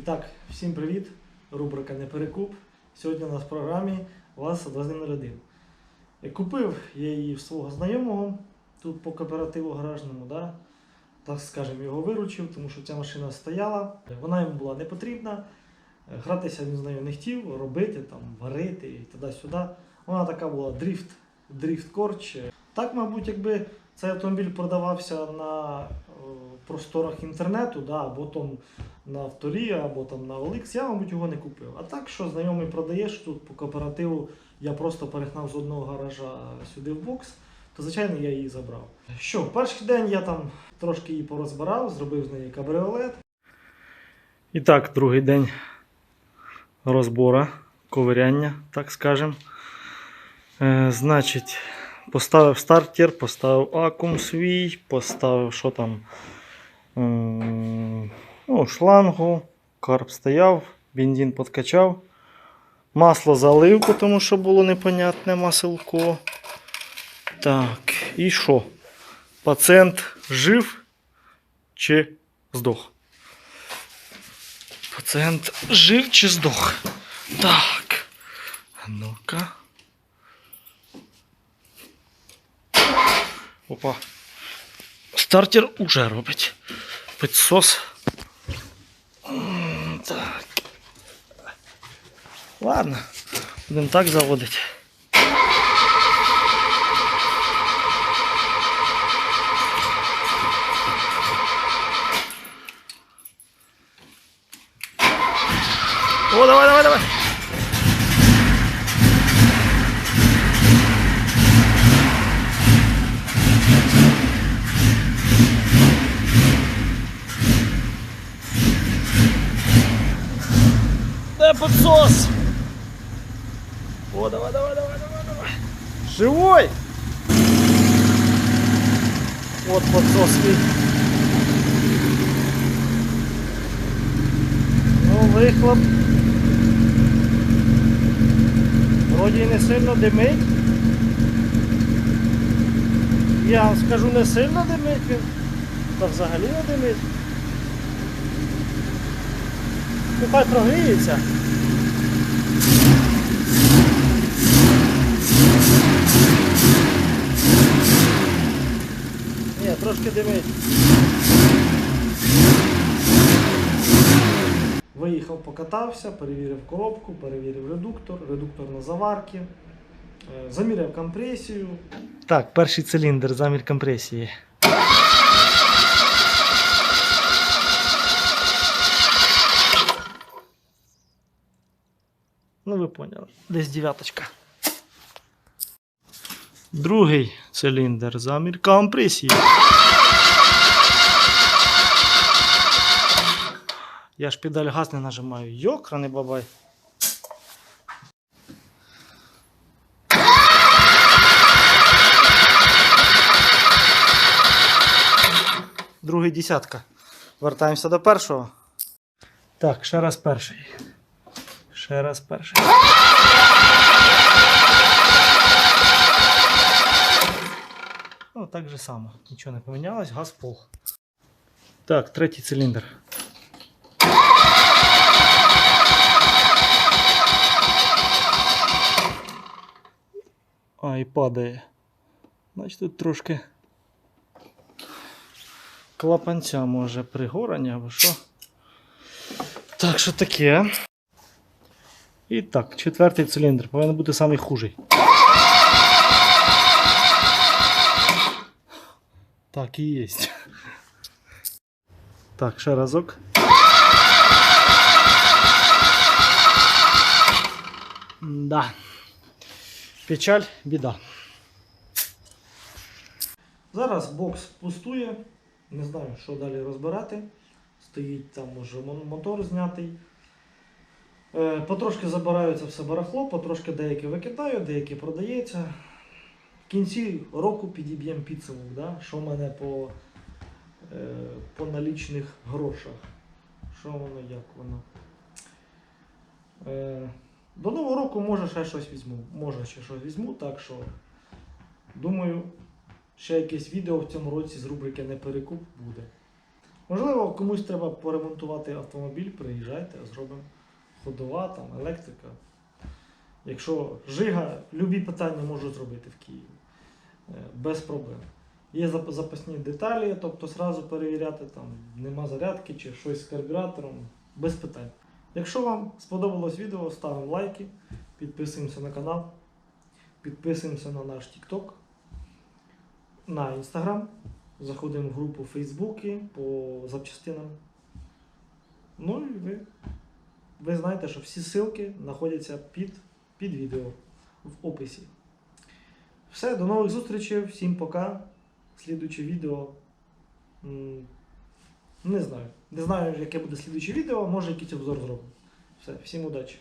І так, всім привіт! Рубрика Не перекуп. Сьогодні у нас в програмі ВАЗ 2101. Я Купив я її в свого знайомого тут по кооперативу гаражному, да? так скажемо, його виручив, тому що ця машина стояла, вона йому була не потрібна. Гратися він з нею не хотів, робити, там, варити і туди-сюди. Вона така була дріфт, дріфт корч. Так, мабуть, якби цей автомобіль продавався на е, просторах інтернету, да, або там на авторі, або там на OLX, я, мабуть, його не купив. А так, що знайомий продаєш тут по кооперативу, я просто перегнав з одного гаража сюди в бокс, то звичайно я її забрав. Що, перший день я там трошки її порозбирав, зробив з неї кабріолет. І так, другий день розбора, ковиряння, так скажемо. Е, значить, поставив стартер, поставив акум свій, поставив що там. Ну, шлангу, карп стояв, бензин подкачав. Масло залив, тому що було непонятне маселко. Так, і що? Пацієнт жив чи здох? Пацієнт жив чи здох? Так. Ну-ка. Опа. Стартер уже робить. Підсос. Так. Ладно, будемо так заводити. О, давай, давай, давай. Де подсос? О, давай, давай, давай, давай, давай. Живой! Вот подсос. Ну, вихлоп. Вроді не сильно димить. Я вам скажу не сильно димить він. Взагалі не димить. Ну хай прогріється. Ні, трошки димить. Виїхав, покатався, перевірив коробку, перевірив редуктор, редуктор на заварки, е, заміряв компресію. Так, перший циліндр, замір компресії. Ну, ви поняли. Десь дев'яточка. Другий циліндр, замір компресії. Я ж педаль газ не нажимаю. Йокраний бабай. Другий десятка. Вертаємося до першого. Так, ще раз перший. Ще раз перший. Ну, так же само. Нічого не помінялось, газ пол. Так, третій циліндр. А, і падає. Значить тут трошки клапанця може пригорання або що. Так, що таке? І так, четвертий циліндр повинен бути самий хужий. Так і є. Так, ще разок. Да. Печаль, біда. Зараз бокс пустує. Не знаю, що далі розбирати. Стоїть там уже мотор знятий. Е, Потрошки забираю це все барахло, потрошки деяке викидаю, деяке продається. В кінці року підіб'ємо підсумок, да? що в мене по, е, по налічних грошах. Що воно, як воно. Е, до Нового року може ще щось візьму. Може ще щось візьму, так що думаю, ще якесь відео в цьому році з рубрики Не перекуп буде. Можливо, комусь треба поремонтувати автомобіль, приїжджайте, зробимо ходова, там, електрика. Якщо жига, любі питання можу зробити в Києві. Е, Без проблем. Є запасні деталі, тобто зразу перевіряти, там нема зарядки чи щось з карбюратором, без питань. Якщо вам сподобалось відео, ставимо лайки, підписуємося на канал, підписуємося на наш TikTok, на Instagram, заходимо в групу Фейсбуки по запчастинам. Ну і ви, ви знаєте, що всі ссылки знаходяться під, під відео в описі. Все, до нових зустрічей, всім пока. Слідуюче відео. Не знаю. Не знаю, яке буде слідуюче відео, може якийсь обзор зроблю. Все, всім удачі.